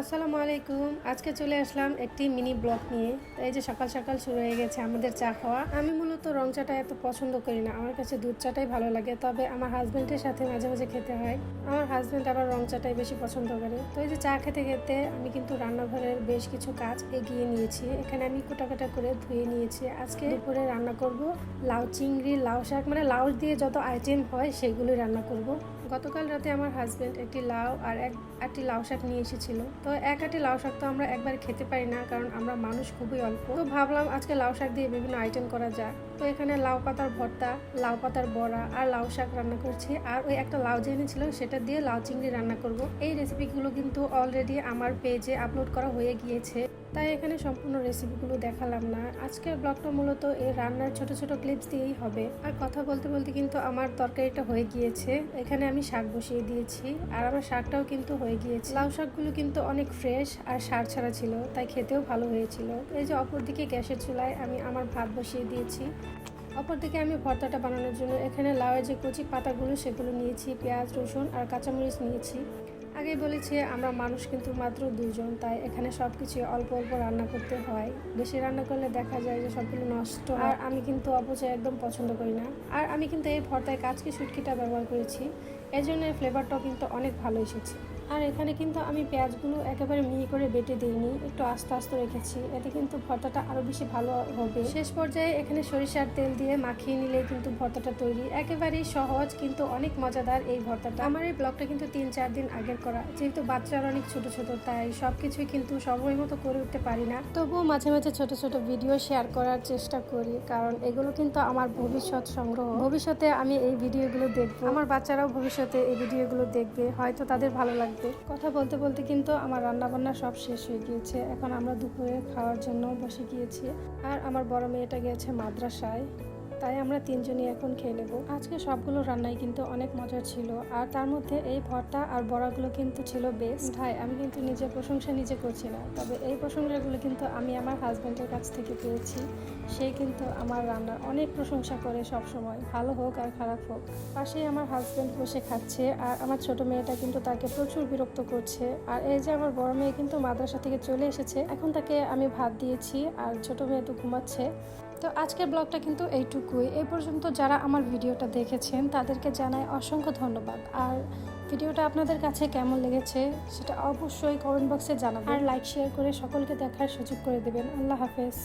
আসসালামু আলাইকুম। আজকে চলে আসলাম একটি মিনি ব্লগ নিয়ে। এই যে সকাল সকাল শুরু হয়ে গেছে আমাদের চা খাওয়া। আমি মূলত রং চাটা এত পছন্দ করি না। আমার কাছে দুধ চাটাই ভালো লাগে। তবে আমার হাজব্যান্ডের সাথে মাঝে মাঝে খেতে হয়। আমার হাজব্যান্ড আবার রং চাটাই বেশি পছন্দ করে। তো এই যে চা খেতে খেতে আমি কিন্তু রান্নাঘরের বেশ কিছু কাজ এগিয়ে নিয়েছি। এখানে আমি কোটা কোটাকাটা করে ধুয়ে নিয়েছি। আজকে দুপুরে রান্না করব লাউ চিংড়ি, লাউ শাক। মানে লাউ দিয়ে যত আইটেম হয় সেগুলোই রান্না করব। গতকাল রাতে আমার হাজবেন্ড একটি লাউ আর এক একটি লাউ শাক নিয়ে এসেছিল। তো এক আটি লাউ শাক তো আমরা একবার খেতে পারি না, কারণ আমরা মানুষ খুবই অল্প। তো ভাবলাম আজকে লাউ শাক দিয়ে বিভিন্ন আইটেম করা যায় তো এখানে লাউ পাতার ভর্তা, লাউ পাতার বড়া আর লাউ শাক রান্না করছি। আর ওই একটা লাউ যে এনেছিল সেটা দিয়ে লাউ চিংড়ি রান্না করব। এই রেসিপিগুলো কিন্তু অলরেডি আমার পেজে আপলোড করা হয়ে গিয়েছে। তাই এখানে সম্পূর্ণ রেসিপিগুলো দেখালাম না। আজকের ব্লগটা মূলত এই রান্নার ছোট ছোট ক্লিপস দিয়েই হবে। আর কথা বলতে বলতে কিন্তু আমার তরকারিটা হয়ে গিয়েছে। এখানে আমি শাক বসিয়ে দিয়েছি, আর আমার শাকটাও কিন্তু হয়ে গিয়েছে। লাউ শাকগুলো কিন্তু অনেক ফ্রেশ আর সার ছাড়া ছিল, তাই খেতেও ভালো হয়েছিল। এই যে অপরদিকে গ্যাসের চুলায় আমি আমার ভাত বসিয়ে দিয়েছি। অপরদিকে আমি ভর্তাটা বানানোর জন্য এখানে লাউয়ের যে কচি পাতাগুলো, সেগুলো নিয়েছি, পেঁয়াজ, রসুন আর কাঁচামরিচ নিয়েছি। আগেই বলেছি, আমরা মানুষ কিন্তু মাত্র দুজন তাই এখানে সব কিছু অল্প অল্প রান্না করতে হয়। বেশি রান্না করলে দেখা যায় যে সবগুলো নষ্ট আর আমি কিন্তু অপচয় একদম পছন্দ করি না। আর আমি কিন্তু এই ভর্তায় কাজকে সুটকিটা ব্যবহার করেছি। এজন্য জন্য ফ্লেভারটাও কিন্তু অনেক ভালো এসেছে। আর এখানে কিন্তু আমি পেঁয়াজগুলো একেবারে মিহি করে বেটে দিইনি, একটু আস্তে আস্তে রেখেছি। এতে কিন্তু ভর্তাটা আরও বেশি ভালো হবে। শেষ পর্যায়ে এখানে সরিষার তেল দিয়ে মাখিয়ে নিলে কিন্তু ভর্তাটা তৈরি। একেবারেই সহজ কিন্তু অনেক মজাদার এই ভর্তাটা। আমার এই ব্লগটা কিন্তু তিন চার দিন আগের করা। যেহেতু বাচ্চারা অনেক ছোট ছোট, তাই সব কিছুই কিন্তু সময় মতো করে উঠতে পারি না। তবুও মাঝে মাঝে ছোট ছোট ভিডিও শেয়ার করার চেষ্টা করি, কারণ এগুলো কিন্তু আমার ভবিষ্যৎ সংগ্রহ। ভবিষ্যতে আমি এই ভিডিওগুলো দেখব। আমার বাচ্চারাও ভবিষ্যতে এই ভিডিওগুলো দেখবে, হয়তো তাদের ভালো লাগবে। কথা বলতে বলতে কিন্তু আমার রান্না বান্না সব শেষ হয়ে গিয়েছে। এখন আমরা দুপুরে খাওয়ার জন্য বসে গিয়েছি। আর আমার বড় মেয়েটা গিয়েছে মাদ্রাসায়। তাই আমরা তিনজনই এখন খেয়ে নেব। আজকে সবগুলো রান্নাই কিন্তু অনেক মজার ছিল। আর তার মধ্যে এই ভর্তা আর বড়াগুলো কিন্তু ছিল বেস্ট ভাই, আমি কিন্তু নিজের প্রশংসা নিজে করছি না। তবে এই প্রশংসাগুলো কিন্তু আমি আমার হাজব্যান্ডের কাছ থেকে পেয়েছি। সে কিন্তু আমার রান্নার অনেক প্রশংসা করে সব সময় ভালো হোক আর খারাপ হোক। পাশেই আমার হাজব্যান্ড বসে খাচ্ছে আর আমার ছোট মেয়েটা কিন্তু তাকে প্রচুর বিরক্ত করছে। আর এই যে আমার বড় মেয়ে কিন্তু মাদ্রাসা থেকে চলে এসেছে। এখন তাকে আমি ভাত দিয়েছি আর ছোট মেয়ে তো ঘুমাচ্ছে। তো আজকের ব্লগটা কিন্তু এইটুকুই। এই পর্যন্ত যারা আমার ভিডিওটা দেখেছেন, তাদেরকে জানাই অসংখ্য ধন্যবাদ। আর ভিডিওটা আপনাদের কাছে কেমন লেগেছে সেটা অবশ্যই কমেন্ট বক্সে জানাবেন। আর লাইক, শেয়ার করে সকলকে দেখার সুযোগ করে দেবেন। আল্লাহ হাফেজ।